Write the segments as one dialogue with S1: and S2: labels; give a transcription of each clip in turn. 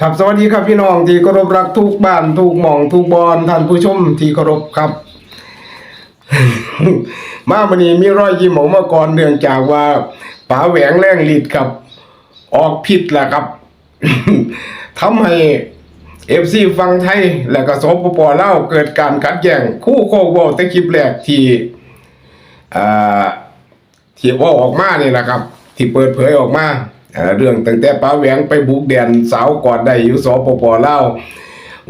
S1: ครับสวัสดีครับพี่น้องที่เคารพรักทุกบ้านทุกหม่องทุกบอนท่านผู้ชมที่เคารพครับ มาวันนี้มีร้อยยิ้มออกมาก่อนเนื่องจากว่าป๋าแหวงแรงฤทธิ์ครับ ออกผิดแหละครับทำให้เอฟซีฟังไทย และก็สปปลาเกิดการขัดแย้งคู่โควอลตะคลิปแรกที่อ่าที่ว่าออกมาเนี่ยแหละครับ ที่เปิดเผยออกมา เรื่องตั้งแต่ป้าแหวงไปบุกแดนสาวกอนได้อยู่สปปลาว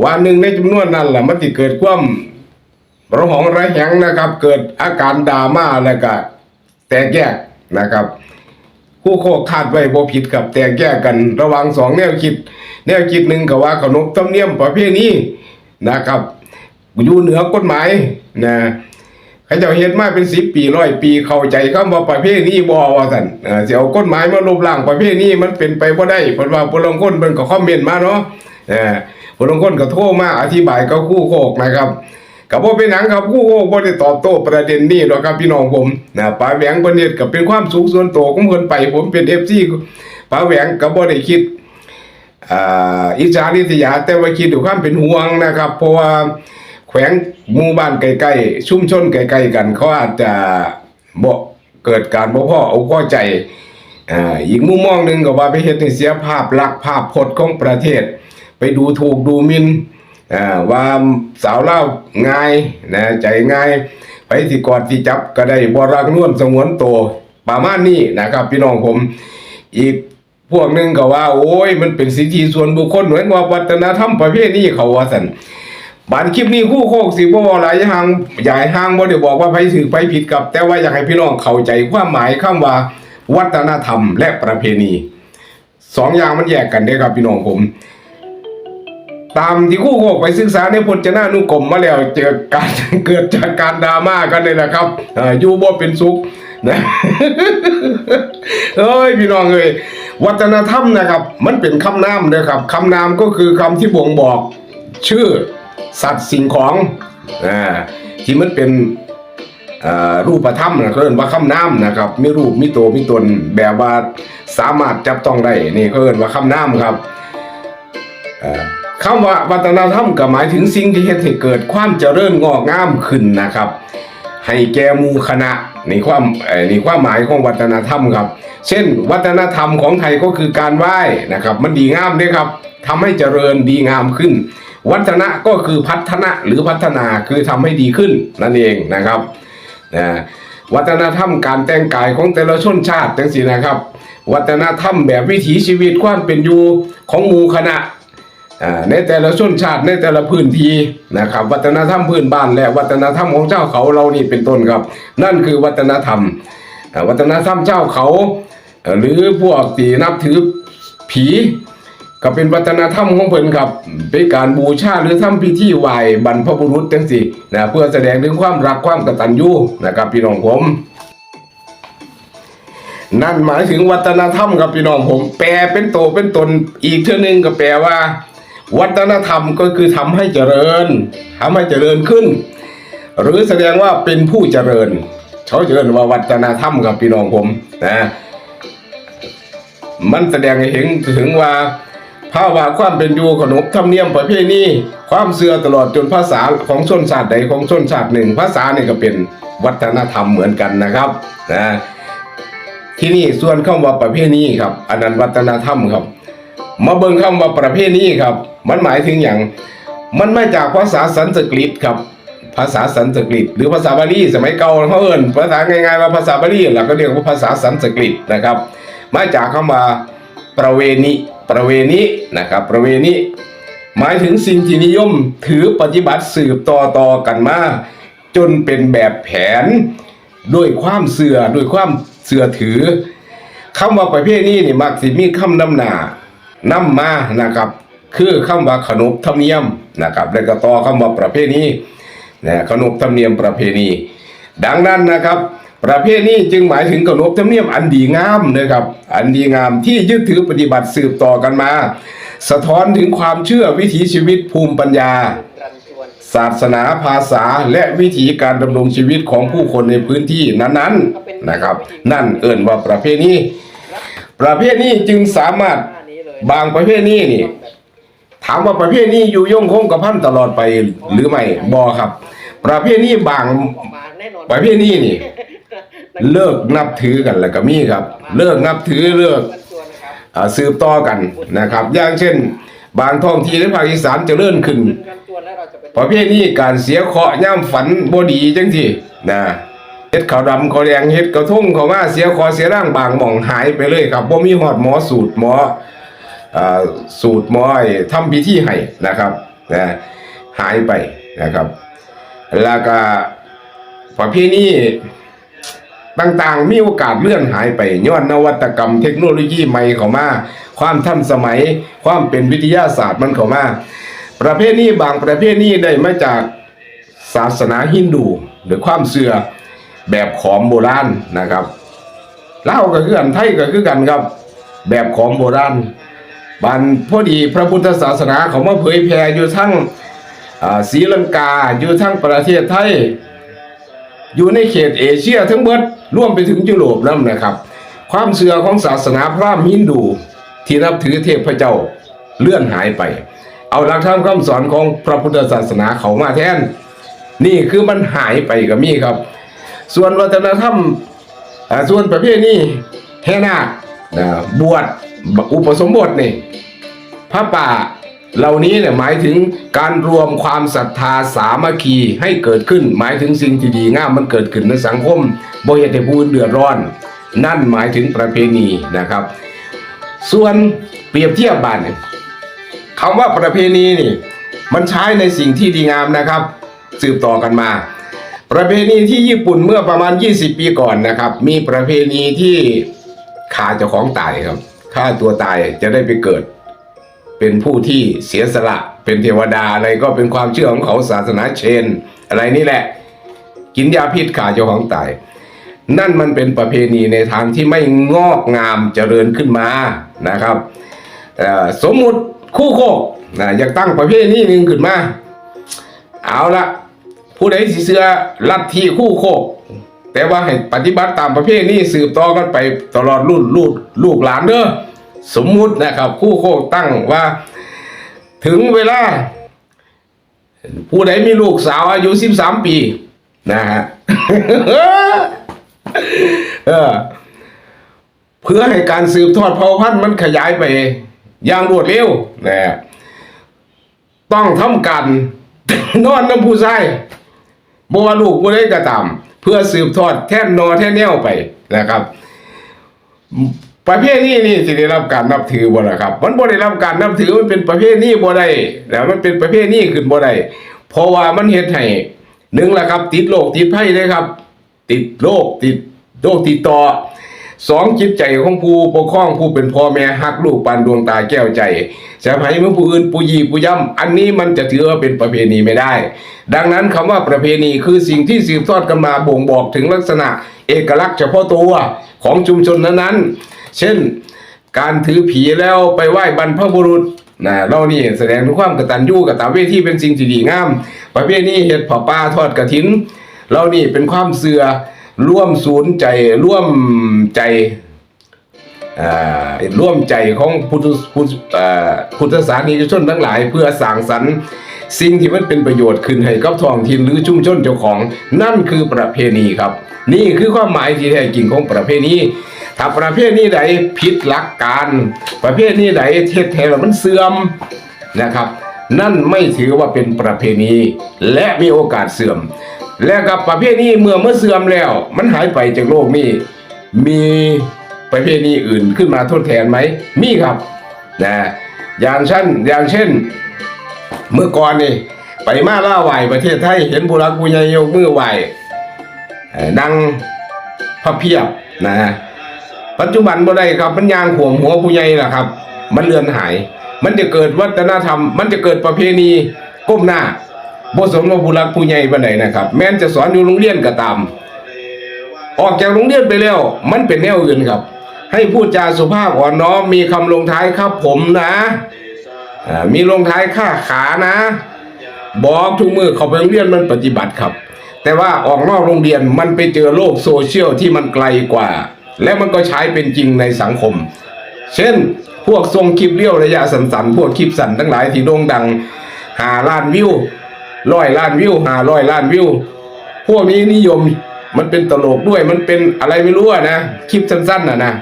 S1: วันหนึ่งในจำนวนนั้นแหละมันที่เกิดความระหองระแหงนะครับ เกิดอาการดราม่าแล้วก็แตกแยกนะครับคู่โคกคาดไว้บ่ผิดกับแตกแยกกันระว่างสองแนวคิด แนวคิดหนึ่งก็ว่าขนบธรรมเนียมประเพณีนะครับอยู่เหนือกฎหมายนะ เขาเจ้าเฮ็ดมาเป็นสิบปีร้อยปีเข้าใจคำว่าประเพณีบ่ว่าซั่นเออสิเอากฎหมายมาลบล้างประเพณีมันเป็นไปบ่ได้เพิ่นว่าผู้ลางคนเพิ่นก็คอมเมนต์มาเนาะเออผู้ลางคนก็โทรมาอธิบายกับคู่โคกนะครับก็บ่เป็นหยังครับคู่โคกบ่ได้ตอบโต้ประเด็นนี้หรอกครับพี่น้องผมนะป้าแหวงเพิ่นเฮ็ดก็เป็นความสุขส่วนตัวของเพิ่นไปผมเป็น FC ป้าแหวงก็บ่ได้คิดอ่าอิจาริษยาแต่ว่าคิดด้วยความเป็นห่วงนะครับ เพราะว่าแขวง หมู่บ้านใกล้ๆชุมชนใกล้ๆกัน เขาอาจจะบ่เกิดการบ่พ่อเอาพอใจอ่าอีกมุมมองหนึ่งก็ว่าไปเฮ็ดให้เสียภาพลักษณ์ภาพพจน์ของประเทศ ไปดูถูกดูหมินอ่าว่าสาวเล่าง่ายนะใจง่ายไปที่กอดที่จับก็ได้บ่รักนวลสงวนโตประมาณนี้นะครับพี่น้องผมอีกพวกหนึงก็ว่า โอ้ยมันเป็นสิทธิส่วนบุคคลเหมือนว่าวัฒนธรรมประเภทนี้เขาว่าสัน บานคลิปนี้คู่โคกสิบ่ว่าหลายห่างใหญ่ห่างบ่ได้บอกว่าไผถือไผผิดกับ แต่ว่าอยากให้พี่น้องเข้าใจความหมายคำว่า วัฒนธรรมและประเพณีสองอย่างมันแยกกันเด้ครับพี่น้องผม ตามที่คู่โคกไปศึกษาในพจนานุกรมมาแล้วเจอการเกิดจากการดราม่ากันเลยแหละครับอ่าอยู่บ่เป็นสุขนะเอ้ยพี่น้องเอ้ยวัฒนธรรมนะครับ มันเป็นคำนามนะครับคำนามก็คือคำที่บ่งบอก ชื่อ สัตว์สิ่งของอ่าที่มันเป็นรูปธรรมนะเรียกว่าคำนามนะครับมีรูปมีตัวมีตนแบบว่าสามารถจับต้องได้นี่เรียกว่าคำนามครับคำว่าวัฒนธรรมก็หมายถึงสิ่งที่เฮ็ดให้เกิดความเจริญงอกงามขึ้นนะครับ ให้แก่มูคณะในความในความหมายของวัฒนธรรมครับ เช่น วัฒนธรรมของไทยก็คือการไหว้นะครับ มันดีงามด้วยครับทำให้เจริญดีงามขึ้น วัฒนะก็คือพัฒนาหรือพัฒนาคือทำให้ดีขึ้นนั่นเองนะครับนะวัฒนธรรมการแต่งกายของแต่ละชนชาติจังสีนะครับ วัฒนธรรมแบบวิถีชีวิตความเป็นอยู่ของหมู่คณะในแต่ละชนชาติในแต่ละพื้นที่นะครับ วัฒนธรรมพื้นบ้านและวัฒนธรรมของเจ้าเขาเรานี่เป็นต้นครับ นั่นคือวัฒนธรรม วัฒนธรรมเจ้าเขาเอ่อหรือพวกที่นับถือผี ก็เป็นวัฒนธรรมของเพิ่นครับเป็นการบูชาหรือทำพิธีไหว้บรรพบุรุษจังซี่นะเพื่อแสดงถึงความรักความกตัญญูนะครับพี่น้องผม นั่นหมายถึงวัฒนธรรมครับพี่น้องผม แปลเป็นโตเป็นตนอีกเท่านึงก็แปลว่า วัฒนธรรมก็คือทำให้เจริญทำให้เจริญขึ้น หรือแสดงว่าเป็นผู้เจริญเขาเจริญว่าวัฒนธรรมครับพี่น้องผมนะมันแสดงให้เห็นถึงว่า ภาวะความเป็นอยู่ขนบธรรมเนียมประเพณีความเสื่อตลอดจนภาษาของชนชาติใดของชนชาติหนึ่ง ภาษาเนี่ยก็เป็นวัฒนธรรมเหมือนกันนะครับนะที่นี่ส่วนคำว่าประเพณีครับอันนั้นวัฒนธรรมครับ มาเบิ่งคำว่าประเพณีครับ มันหมายถึงอย่างมันมาจากภาษาสันสกฤตครับ ภาษาสันสกฤต หรือภาษาบาลีสมัยเก่าเขาเอิ้นภาษาง่ายๆว่าภาษาบาลีแหละก็เรียกว่าภาษาสันสกฤตนะครับ มาจากคำว่าประเวณี ประเวณีนะครับ ประเวณีหมายถึงสิ่งที่นิยมถือปฏิบัติสืบต่อต่อกันมาจนเป็นแบบแผนด้วยความเสื่อด้วยความเสื่อถือคำว่าประเภทนี้นี่มักสิมีคำนำหน้านำมานะครับ คือคำว่าขนบธรรมเนียมนะครับ แล้วก็ต่อคำว่าประเพณีนะขนบธรรมเนียมประเพณี ดังนั้นนะครับ ประเพณีจึงหมายถึงขนบธรรมเนียมอันดีงามนะครับอันดีงามที่ยึดถือปฏิบัติสืบต่อกันมา สะท้อนถึงความเชื่อวิถีชีวิตภูมิปัญญา ศาสนาภาษาและวิถีการดำรงชีวิตของผู้คนในพื้นที่นั้นๆนะครับ นั่นเอิ่นว่าประเภทนี้ ประเภทนี้จึงสามารถบางประเภทนี้นี่ถามว่าประเภทนี้อยู่ยงคงกับพันตลอดไปหรือไม่บอครับ ประเภทนี้บางประเภทนี้นี่ เลิกนับถือกันแล้วก็มีครับ เลิกนับถือเลิก
S2: มันตัวนะครับ
S1: อ่าสืบต่อกันนะครับ อย่างเช่น บางท้องที่ในภาคอีสานจะเลื่อนขึ้น
S2: ขึ้นกันตัวแล้วเราะเป็น
S1: ประเภทนี้การเสียเคาะย่ำฝันบดีจังทีนะเฮ็ดขาวดำขาวแดงเฮ็ดกระทุ่งเขามาเสียคอเสียร่างบางหม่องหายไปเลยครับบ่มีหอดหมอสูตรหมอสูตรหมอไอ้ทำพิธีให้นะครับนะหายไปนะครับ แล้วก็ประเภทนี้ ต่างๆ มีโอกาสเลื่อนหายไปย้อนนวัตกรรมเทคโนโลยีใหม่เข้ามา ความทันสมัย ความเป็นวิทยาศาสตร์มันเข้ามา ประเภทนี้บางประเภทนี้ได้มาจากศาสนาฮินดูหรือความเสื่อแบบขอมโบราณนะครับเล่าก็คือกันไทยก็คือกันครับ แบบของโบราณบันพอดีพระพุทธศาสนาเขามาเผยแผ่อยู่ทั้งศรีลังกาอยู่ทั้งประเทศไทย อยู่ในเขตเอเชียทั้งหมดร่วมไปถึงยุโรปนั่นนะครับ ความเชื่อของศาสนาพราหมณ์ฮินดู ที่นับถือเทพเจ้าเลื่อนหายไป เอาหลักธรรมคำสอนของพระพุทธศาสนาเขามาแทน นี่คือมันหายไปกับมีครับ ส่วนวัฒนธรรมส่วนประเภทนี้แห่นาคบวชอุปสมบทนี่พระป่า เหล่านี้เนี่ยหมายถึงการรวมความศรัทธาสามัคคีให้เกิดขึ้น หมายถึงสิ่งที่ดีงามมันเกิดขึ้นในสังคมบ่เหตุบูนเดือดร้อน นั่นหมายถึงประเพณีนะครับ ส่วนเปรียบเทียบบานเนี่ยคำว่าประเพณีนี่ มันใช้ในสิ่งที่ดีงามนะครับ สืบต่อกันมา ประเพณีที่ญี่ปุ่นเมื่อประมาณ 20 ปีก่อนนะครับ มีประเพณีที่ฆ่าเจ้าของตายครับฆ่าตัวตายจะได้ไปเกิด เป็นผู้ที่เสียสละเป็นเทวดาอะไรก็เป็นความเชื่อของเขาศาสนาเชน อะไรนี่แหละ กินยาพิษฆ่าเจ้าของตาย นั่นมันเป็นประเพณีในทางที่ไม่งอกงามเจริญขึ้นมานะครับเอ่สมมุติคู่โคกนะอยากตั้งประเพณีหนึ่งขึ้นมา เอาละผู้ใดสิเสื้อลัทธิคู่โคก แต่ว่าให้ปฏิบัติตามประเพณีสืบต่อกันไปตลอดรุ่นลูกลูกหลานเด้อ สมมุตินะครับคู่โคกตั้งว่า ถึงเวลา ผู้ใดมีลูกสาวอายุสิบสามปี นะฮะเออเพื่อให้การสืบทอดเผ่าพันธุ์มันขยายไป อย่างรวดเร็วนะต้องทำการนอนน้ำผู้ชายบว่าลูกผู้ใดก็ตาม เพื่อสืบทอดแท่นนอแท่นแนวไปนะครับ ประเภทนี้นี่สิได้รับการนับถือบ่ล่ะครับ มันบ่ได้รับการนับถือมันเป็นประเภทนี้บ่ได้แล้วมันเป็นประเภทนี้ขึ้นบ่ได้เพราะว่ามันเฮ็ดให้หนึ่งล่ะครับ ติดโรคติดภัยเลยครับ ติดโรคติดโรคติดต่อสองจิตใจของผู้ปกครองผู้เป็นพ่อแม่ฮักลูกปานดวงตาแก้วใจจะให้เมื่อผู้อื่นผู้ยีผู้ย่ำอันนี้มันจะถือว่าเป็นประเพณีไม่ได้ ดังนั้นคำว่าประเพณีคือสิ่งที่สืบทอดกันมาบ่งบอกถึงลักษณะ เอกลักษณ์เฉพาะตัวของชุมชนนั้นๆ เช่น การถือผีแล้วไปไหว้บรรพบุรุษนะเรานี่แสดงถึงความกตัญญูกตเวทีเป็นสิ่งที่ดีงาม ประเภทนี้เฮ็ดผาป่าทอดกระถินเรานี่เป็นความเสื่อร่วมศูนย์ใจร่วมใจอ่าร่วมใจของพุทธพุทธศาสนิกชนทั้งหลาย เพื่อสร้างสรรค์สิ่งที่มันเป็นประโยชน์ขึ้นให้กับท้องถิ่นหรือชุมชนเจ้าของ นั่นคือประเพณีครับ นี่คือความหมายที่แท้จริงของประเพณี ถ้าประเพณีใดผิดหลักการ ประเพณีใดเทศแท้แล้วมันเสื่อมนะครับ นั่นไม่ถือว่าเป็นประเพณี และมีโอกาสเสื่อม และกับประเพณีเมื่อเมื่อเสื่อมแล้ว มันหายไปจากโลกนี้มีประเพณีอื่นขึ้นมาทดแทนไหมมีครับนะอย่างเช่นอย่างเช่น เมื่อก่อนนี่ไปมาล่าไหวประเทศไทยเห็นบุรักผู้ใหญ่ยกมือไหวเอ่อนั่งพระเพียบนะ ปัจจุบันบ่ได้ครับมันยางขวมหัวผู้ใหญ่ล่ะครับ มันเลือนหาย มันจะเกิดวัฒนธรรม มันจะเกิดประเพณีก้มหน้าบ่สมกับผู้รักผู้ใหญ่ปานใดนะครับ แม้นจะสอนอยู่โรงเรียนก็ตาม ออกจากโรงเรียนไปแล้ว มันเป็นแนวอื่นครับ ให้พูดจาสุภาพอ่อนน้อมมีคำลงท้ายครับผมนะมีลงท้ายค่าขานะ บอกทุกมือเขาไปโรงเรียนมันปฏิบัติครับ แต่ว่าออกนอกโรงเรียนมันไปเจอโลกโซเชียลที่มันไกลกว่า และมันก็ใช้เป็นจริงในสังคม เช่น พวกทรงคลิปเลี้ยวระยะสั้นๆพวกคลิปสั้นทั้งหลายที่โด่งดังหาล้านวิวร้อยล้านวิวหาร้อยล้านวิว พวกนี้นิยมมันเป็นตลกด้วยมันเป็นอะไรไม่รู้อะนะคลิปสั้นๆน่ะนะ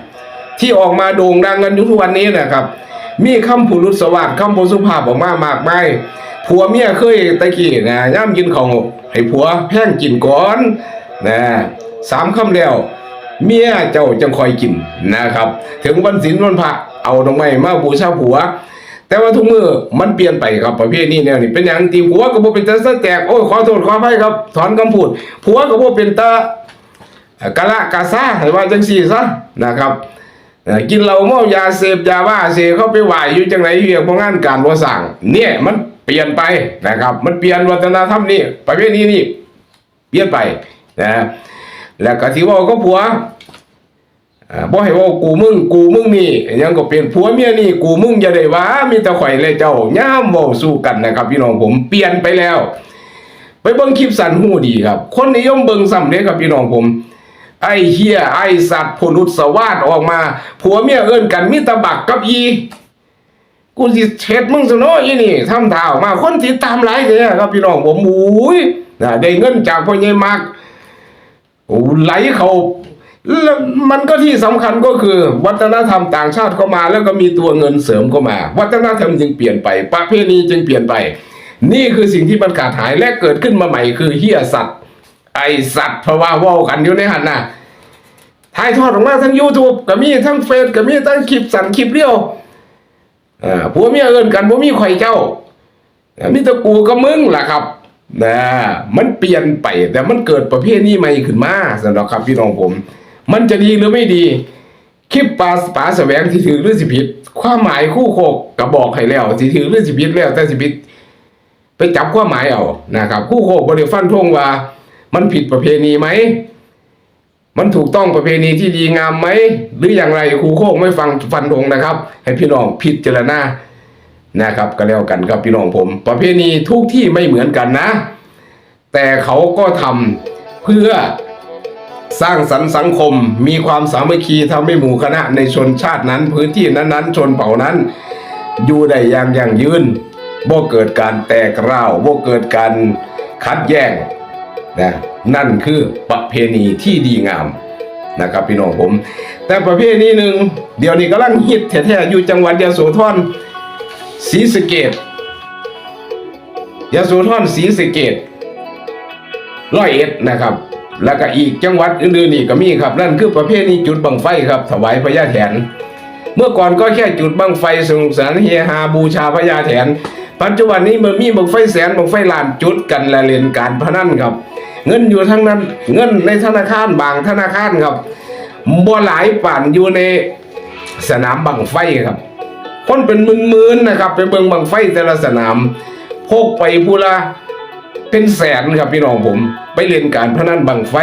S1: ที่ออกมาโด่งดังกันอยู่ทุกวันนี้นะครับ มีคำพูรุษสวัสดิ์คำโพสุภาพออกมามากมายผัวเมียเคยตะกี้นะย่ำกินของให้ผัวแพงกินก่อนนะสามคำแล้ว เมียเจ้าจังคอยกินนะครับ ถึงวันศีลวันพระเอาตรงไม้มาบูชาผัว แต่ว่าทุกมือมันเปลี่ยนไปครับประเภทนี้เนี่ยนี่เป็นอย่างตีผัวก็บ่เป็นตาสแตกโอ้ยขอโทษขออภัยครับ ถอนคำพูดผัวก็บ่เป็นตากะละกะซาให้ว่าจังซี่ซะนะครับกินเหล้าเมายาเสพยาบ้าเสพเข้าไปไหวอยู่จังไหนเรียกบ่งานการบ่สั่งเนี่ยมันเปลี่ยนไปนะครับ มันเปลี่ยนวัฒนธรรมนี่ประเภทนี้นี่เปลี่ยนไปนะ แล้วก็ที่เว่าก็ผัวอ่าบ่ให้เว่ากูมึงกูมึงนี่ยังก็เป็นผัวเมียนี่กูมึงอย่าได้ว่ามีแต่ข่อยและเจ้าย่ามเว้าสู้กันนะครับ พี่น้องผมเปลี่ยนไปแล้ว ไปเบิ่งคลิปสันหูดีครับ คนนิยมเบิ่งซ้ำเด้ครับพี่น้องผมไอ้เฮียไอ้สัตว์ผลุสวาดออกมา ผัวเมียเอิ้นกันมีตะบักกับอี กูสิเช็ดมึงซะเนาะอีนี่ทำท่าออกมาคนติดตามหลายแท้ครับพี่น้องผมอุ้ยได้เงินจากพ่อใหญ่มัก ไหลเขาแล้วมันก็ที่สำคัญก็คือ วัฒนธรรมต่างชาติเข้ามา แล้วก็มีตัวเงินเสริมเข้ามา วัฒนธรรมจึงเปลี่ยนไป ประเพณีจึงเปลี่ยนไป นี่คือสิ่งที่มันขาดหายและเกิดขึ้นมาใหม่คือเฮียสัตว์ ไอสัตว์เพราะว่าว่ากันอยู่ในหันนะถ่ายทอดออกมาทั้ง YouTube ก็มีทั้งเฟซก็มีทั้งคลิปสั่นคลิปเรียวอ่าผัวเมียเอินกันบ่มีใครเจ้ามีตะกูกับมึงล่ะครับ นะมันเปลี่ยนไปแต่มันเกิดประเภทนี้ใหม่ขึ้นมาสำหรับครับพี่น้องผม มันจะดีหรือไม่ดี คลิปปลาปลาแสวงที่ถือหรือสิผิด ความหมายคู่โคกกระบอกให้แล้วที่ถือหรือสิผิดแล้วแต่สิผิด ไปจับความหมายเอานะครับ คู่โคกบริฟันทงว่า มันผิดประเพณีไหมมันถูกต้องประเพณีที่ดีงามไหมหรืออย่างไรครูโคกไม่ฟังฟันธงนะครับ ให้พี่น้องพิจารณา นะครับก็แล้วกันครับพี่น้องผม ประเพณีทุกที่ไม่เหมือนกันนะ แต่เขาก็ทำเพื่อสร้างสรรค์สังคมมีความสามัคคีทำให้หมู่คณะในชนชาตินั้น พื้นที่นั้นๆ ชนเผ่านั้น อยู่ได้อย่างยั่งยืนบ่เกิดการแตกร้าวบ่เกิดการคัดแย้งนะนั่นคือประเพณีที่ดีงามนะครับพี่น้องผม แต่ประเพณีหนึ่งเดี๋ยวนี้กำลังฮิตแท้ๆอยู่จังหวัดยโสธร ศรีสะเกดยโสธรศรีสะเกดร้อยเอ็ดนะครับ แล้วก็อีกจังหวัดอื่นๆอีกก็มีครับ นั่นคือประเภทนี้จุดบังไฟครับถวายพญาแถน เมื่อก่อนก็แค่จุดบังไฟสนุกสนานเฮฮาบูชาพญาแถน ปัจจุบันนี้มันมีบังไฟแสนบังไฟล้านจุดกันและเล่นการพนันครับ เงินอยู่ทั้งนั้นเงินในธนาคารบางธนาคารครับบ่หลายป่านอยู่ในสนามบังไฟครับ คนเป็นหมื่นๆนะครับ ไปเบิ่งบังไฟแต่ละสนามพกไปพูละเป็นแสนครับพี่น้องผม ไปเล่นการพนันบังไฟ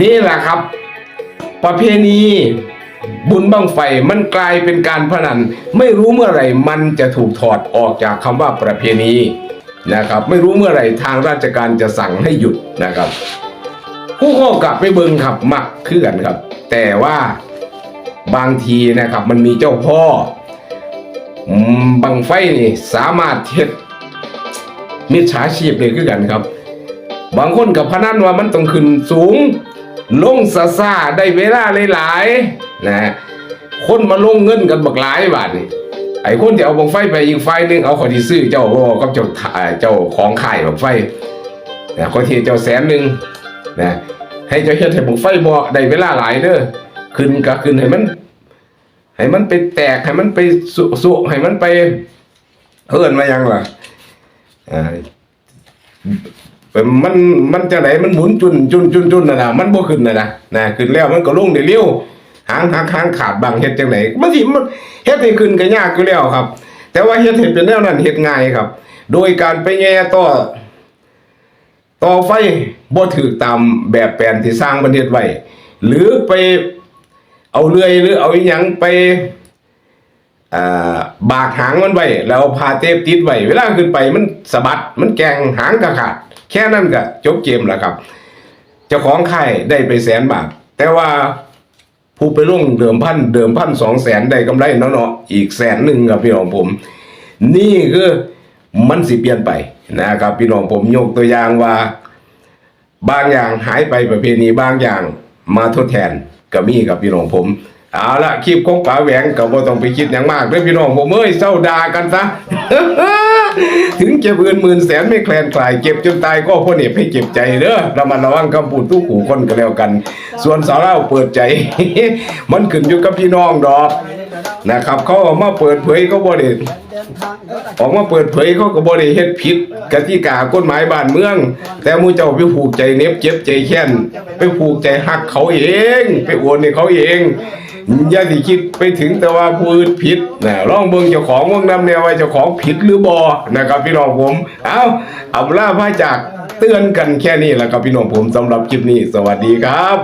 S1: นี่แหละครับ ประเพณีบุญบังไฟมันกลายเป็นการพนัน ไม่รู้เมื่อไหร่มันจะถูกถอดออกจากคำว่าประเพณีนะครับ ไม่รู้เมื่อไหร่ทางราชการจะสั่งให้หยุดนะครับผู้ก็กลับไปเบิ่งครับมักเคือนครับ แต่ว่าบางทีนะครับมันมีเจ้าพ่อ บังไฟนี่สามารถเฮ็ดมิจฉาชีพเลยคือกันครับ บางคนกับพนันว่ามันต้องขึ้นสูง ลงซาซาได้เวลาหลายๆนะคนมาลงเงินกันบักหลายบาทนี่ไอ้คนที่เอาบังไฟไปอีกไฟหนึงเอาขอที่ซื้อเจ้าบ่กับเจ้าถ่ายเจ้าของขายบังไฟนะคนที่เจ้าแสนหนึ่งนะให้เจ้าเฮ็ดให้บังไฟบ่ได้เวลาหลายเด้อขึ้นก็ขึ้นให้มัน ให้มันไปแตกให้มันไปสุสุให้มันไปเอิ้นมายังล่ะอ่ามันมันจะไหนมันหมุนจุนจุนจุนจุนนะนะมันบ่ขึ้นนะนะนะขึ้นแล้วมันก็ลงได้เร็วหางหางหางขาดบางเฮ็ดจังไหนมันสิมันเฮ็ดให้ขึ้นก็ยากอยู่แล้วครับ แต่ว่าเฮ็ดให้เป็นแนวนั้นเฮ็ดง่ายครับ โดยการไปแย่ต่อต่อไฟบ่ถือตามแบบแปลนที่สร้างประเทศไว้หรือไป เอาเลื่อยหรือเอาอหยังไปบากหางมันไว้แล้วพาเทปติดไว้เวลาขึ้นไปมันสะบัดมันแกงหางกระขาด แค่นั้นก็จบเกมแล้วครับ เจ้าของค่ายได้ไปแสนบาท แต่ว่าผู้ไปลงเดิมพันเดิมพันสองแสนได้กำไรเนาะเนาะอีกแสนหนึ่งครับพี่น้องผม นี่คือมันสิเปลี่ยนไปนะครับพี่น้องผมยกตัวอย่างว่า บางอย่างหายไปประเพณีบางอย่างมาทดแทน ก็มีกับพี่น้องผมเอาละคลิปของป๋าแหวงก็บ่ต้องไปคิดอย่างมากเด้อพี่น้องผมเอ้ยเศร้าด่ากันซะ ถึงเก็บเงินหมื่นแสนไม่แคลนคลายเก็บจนตายก็พ่อเนบให้เก็บใจเด้อระมัดระวังคำพูดทุกหูคนก็แล้วกัน ส่วนสาวเล่าเปิดใจ มันขึ้นอยู่กับพี่น้องดอกนะครับ เขาเออกมาเปิดเผยก็บ่ได้ออกมาเปิดเผยเขาก็บ่ได้เฮ็ดผิดกติกากฎหมายบ้านเมือง แต่มูเจ้าไปผูกใจเน็บเจ็บใจแค้นไปผูกใจหักเขาเอง ไปโอนให้เขาเอง อย่าสิคิดไปถึงแต่ว่าผู้อื่นผิดนะลองเบิ่งเจ้าของเบิ่งนำแนวว่าเจ้าของผิดหรือบ่นะครับพี่น้องผม เอาเอาล่าพาจากเตือนกันแค่นี้แหละครับพี่น้องผมสำหรับคลิปนี้ สวัสดีครับ